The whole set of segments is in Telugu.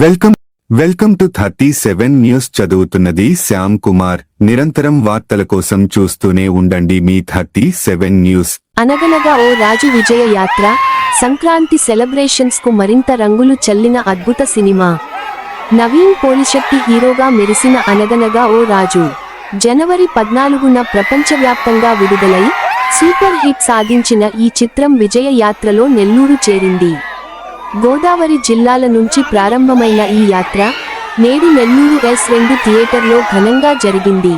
Welcome welcome to thirty seven news చదువుతున్నది శ్యామ్ కుమార్. నిరంతరం వార్తల కోసం చూస్తూనే ఉండండి మీ థర్టీ సెవెన్ న్యూస్. అనగనగా ఓ రాజు విజయ యాత్ర సంక్రాంతి సెలబ్రేషన్స్కు మరింత రంగులు చల్లిన అద్భుత సినిమా. నవీన్ పోలిశెట్టి హీరోగా మెరిసిన అనగనగా ఓ రాజు. జనవరి పద్నాలుగున ప్రపంచవ్యాప్తంగా విడుదలై సూపర్ హిట్ సాధించిన ఈ చిత్రం విజయ యాత్రలో నెల్లూరు చేరింది. గోదావరి జిల్లాల నుంచి ప్రారంభమైన ఈ యాత్ర నేడు నెల్లూరు ఎస్ రెండు థియేటర్లో ఘనంగా జరిగింది.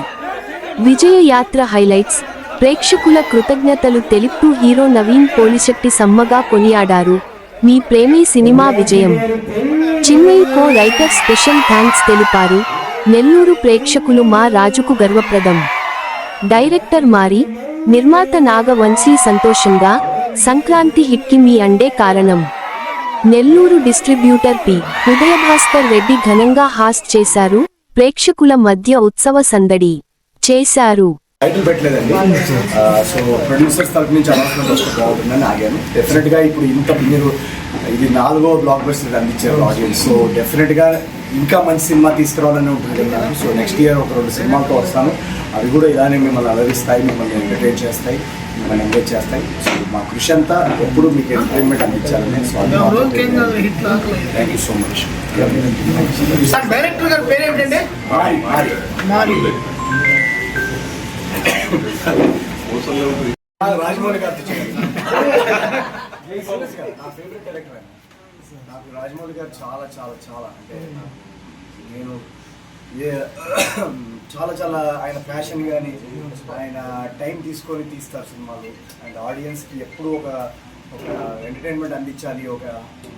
విజయ యాత్ర హైలైట్స్ ప్రేక్షకుల కృతజ్ఞతలు తెలుపుతూ హీరో నవీన్ పోలిశెట్టి సమ్మగా కొనియాడారు. మీ ప్రేమీ సినిమా విజయం. Chinmayi co writer special thanks తెలిపారు. నెల్లూరు ప్రేక్షకులు మా రాజుకు గర్వప్రదం. డైరెక్టర్ మారి నిర్మాత నాగవంశీ సంతోషంగా సంక్రాంతి హిట్కి మీ అండే కారణం. Nellore distributor P. Udayabhaskar Reddy ఘనంగా హాస్ట్ చేశారు. ప్రేక్షకుల మధ్య ఉత్సవ సందడి చేశారు. టైటిల్ పెట్టలేదండి. సో ప్రొడ్యూసర్స్ తరపు నుంచి అనౌన్స్మెంట్ వస్తే బాగుంటుందని ఆగాను. డెఫినెట్గా ఇప్పుడు ఇంత మీరు ఇది నాలుగో బ్లాక్ బస్టర్ అందించారు ఆడియన్స్ సో డెఫినెట్గా ఇంకా మంచి సినిమా తీసుకురావాలని ఉంటుంది సో నెక్స్ట్ ఇయర్ ఒక రెండు సినిమాలతో వస్తాను. అవి కూడా ఇలానే మిమ్మల్ని అలరిస్తాయి మిమ్మల్ని ఎంటర్టైన్ చేస్తాయి మిమ్మల్ని ఎంగేజ్ చేస్తాయి. సో మా కృషి అంతా ఎప్పుడు మీకు ఎంటర్టైన్మెంట్ అందించాలని thank you so much director గారి పేరు రాజమౌళి. నా ఫేవరెట్ డైరెక్టర్. నాకు రాజమౌళి గారు చాలా చాలా చాలా అంటే నేను చాలా చాలా ఆయన ఫ్యాషన్ కానీ ఆయన టైం తీసుకొని తీస్తారు సినిమాలు. అండ్ ఆడియన్స్కి ఎప్పుడూ ఒక ఒక ఎంటర్టైన్మెంట్ అందించాలి ఒక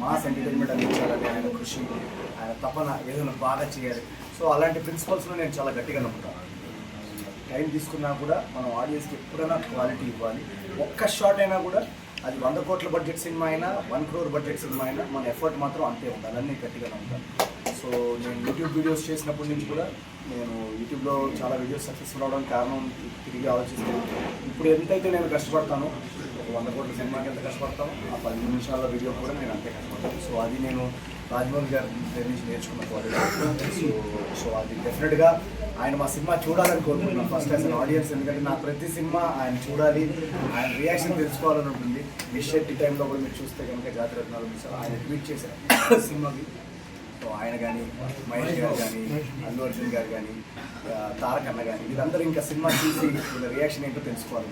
మాస్ ఎంటర్టైన్మెంట్ అందించాలని ఆయన కృషి ఆయన తపన ఏదైనా బాగా చేయాలి. సో అలాంటి ప్రిన్సిపల్స్లో నేను చాలా గట్టిగా నమ్ముతాను. టైం తీసుకున్నా కూడా మనం ఆడియన్స్కి ఎప్పుడైనా క్వాలిటీ ఇవ్వాలి. ఒక్క షాట్ అయినా కూడా అది వంద కోట్ల బడ్జెట్ సినిమా అయినా వన్ క్రోర్ బడ్జెట్ సినిమా అయినా మన ఎఫర్ట్ మాత్రం అంతే ఉండాలని అన్నీ గట్టిగా నమ్ముతాను. సో నేను యూట్యూబ్ వీడియోస్ చేసినప్పటి నుంచి కూడా నేను యూట్యూబ్లో చాలా వీడియోస్ సక్సెస్ఫుల్ అవడానికి కారణం తిరిగి ఆలోచిస్తాను ఇప్పుడు ఎంతైతే నేను కష్టపడతానో ఒక వంద కోట్ల సినిమాకి ఎంత కష్టపడతానో ఆ పది నిమిషాల వీడియో కూడా నేను అంతే కష్టపడతాను. సో అది నేను రాజమౌళి గారి దగ్గర నుంచి నేర్చుకున్న క్వాలిటీ సో సో అది డెఫినెట్గా ఆయన మా సినిమా చూడాలని కోరుకుంటున్నాను ఫస్ట్ యాజ్ అన్ ఆడియన్స్ ఎందుకంటే నా ప్రతి సినిమా ఆయన చూడాలి ఆయన రియాక్షన్ తెలుసుకోవాలని ఉంటుంది. నిషెట్టి టైంలో కూడా మీరు చూస్తే కనుక జాతరత్నాలు ఆయన ట్వీట్ చేశారు. సినిమాకి ఆయన కానీ మహేష్ గారు కానీ అల్లు అర్జున్ గారు కానీ తారక్ అన్న కానీ వీళ్ళందరూ ఇంకా సినిమా చూసి వీళ్ళ రియాక్షన్ ఏంటో తెలుసుకోవాలి.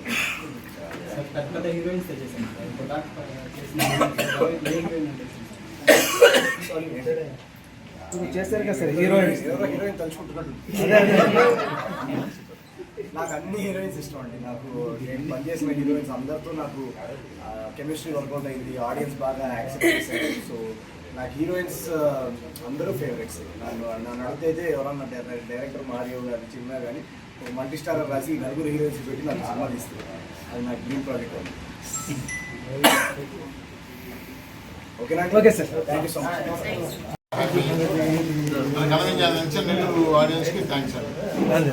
సారీ చేస్తారు కదా సార్ హీరోయిన్. ఎవరో హీరోయిన్ తలుచుకుంటున్నట్టు నాకు అన్ని హీరోయిన్స్ ఇష్టం అండి. నాకు నేను పనిచేసిన హీరోయిన్స్ అందరితో నాకు కెమిస్ట్రీ వర్కౌట్ అయింది ఆడియన్స్ బాగా యాక్సెప్ట్ చేశారు. సో నాకు హీరోయిన్స్ అందరూ ఫేవరెట్స్ నన్ను నన్ను అడిగితే అయితే ఎవరన్నా డైరెక్టర్ మారియో గారి చిన్న కానీ ఒక మల్టీ స్టార్ రాసి నలుగురు హీరోయిన్స్ పెట్టి నాకు సినిమా తీస్తుంది అది నాకు డ్రీమ్ ప్రాజెక్ట్ అండి. ఓకేనా okay sir. Thank you so much ఆడియన్స్కి థ్యాంక్స్ అండి.